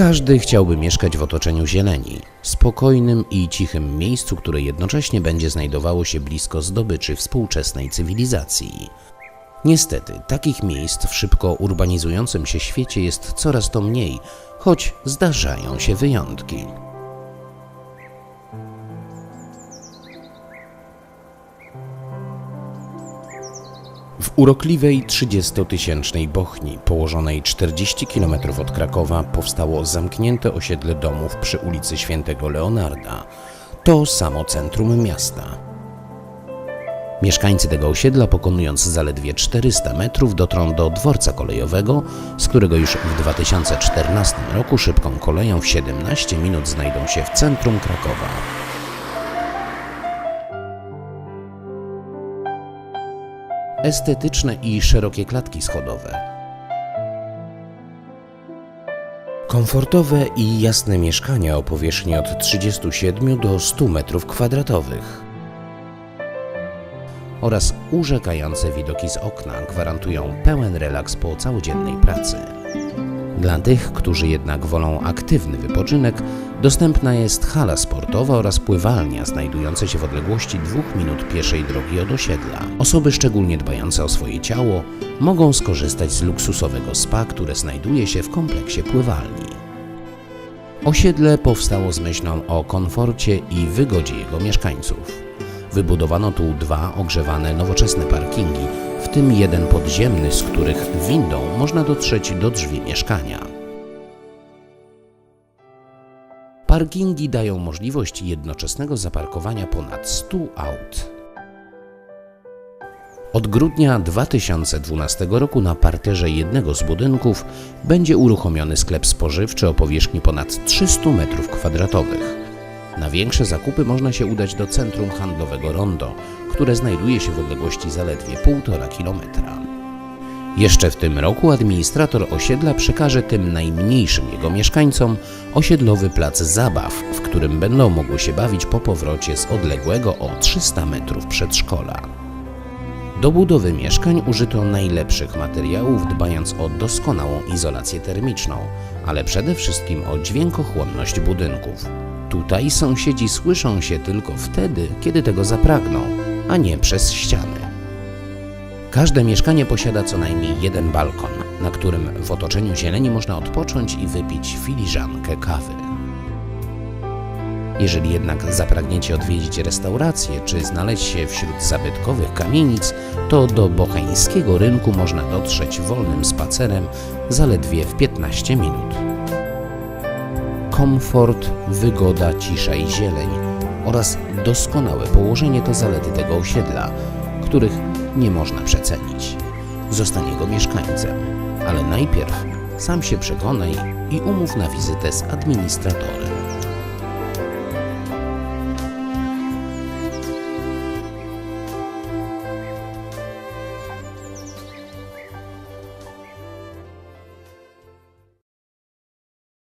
Każdy chciałby mieszkać w otoczeniu zieleni, spokojnym i cichym miejscu, które jednocześnie będzie znajdowało się blisko zdobyczy współczesnej cywilizacji. Niestety, takich miejsc w szybko urbanizującym się świecie jest coraz to mniej, choć zdarzają się wyjątki. W urokliwej 30-tysięcznej Bochni, położonej 40 km od Krakowa, powstało zamknięte osiedle domów przy ulicy Świętego Leonarda. To samo centrum miasta. Mieszkańcy tego osiedla, pokonując zaledwie 400 metrów, dotrą do dworca kolejowego, z którego już w 2014 roku szybką koleją w 17 minut znajdą się w centrum Krakowa. Estetyczne i szerokie klatki schodowe. Komfortowe i jasne mieszkania o powierzchni od 37 do 100 metrów kwadratowych oraz urzekające widoki z okna gwarantują pełen relaks po całodziennej pracy. Dla tych, którzy jednak wolą aktywny wypoczynek, dostępna jest hala sportowa oraz pływalnia znajdujące się w odległości dwóch minut pieszej drogi od osiedla. Osoby szczególnie dbające o swoje ciało mogą skorzystać z luksusowego spa, które znajduje się w kompleksie pływalni. Osiedle powstało z myślą o komforcie i wygodzie jego mieszkańców. Wybudowano tu dwa ogrzewane nowoczesne parkingi, w tym jeden podziemny, z których windą można dotrzeć do drzwi mieszkania. Parkingi dają możliwość jednoczesnego zaparkowania ponad 100 aut. Od grudnia 2012 roku na parterze jednego z budynków będzie uruchomiony sklep spożywczy o powierzchni ponad 300 m2. Na większe zakupy można się udać do centrum handlowego Rondo, które znajduje się w odległości zaledwie 1,5 kilometra. Jeszcze w tym roku administrator osiedla przekaże tym najmniejszym jego mieszkańcom osiedlowy plac zabaw, w którym będą mogły się bawić po powrocie z odległego o 300 metrów przedszkola. Do budowy mieszkań użyto najlepszych materiałów, dbając o doskonałą izolację termiczną, ale przede wszystkim o dźwiękochłonność budynków. Tutaj sąsiedzi słyszą się tylko wtedy, kiedy tego zapragną, a nie przez ściany. Każde mieszkanie posiada co najmniej jeden balkon, na którym w otoczeniu zieleni można odpocząć i wypić filiżankę kawy. Jeżeli jednak zapragniecie odwiedzić restaurację czy znaleźć się wśród zabytkowych kamienic, to do bocheńskiego rynku można dotrzeć wolnym spacerem zaledwie w 15 minut. Komfort, wygoda, cisza i zieleń oraz doskonałe położenie to zalety tego osiedla, których nie można przecenić. Zostań jego mieszkańcem, ale najpierw sam się przekonaj i umów na wizytę z administratorem.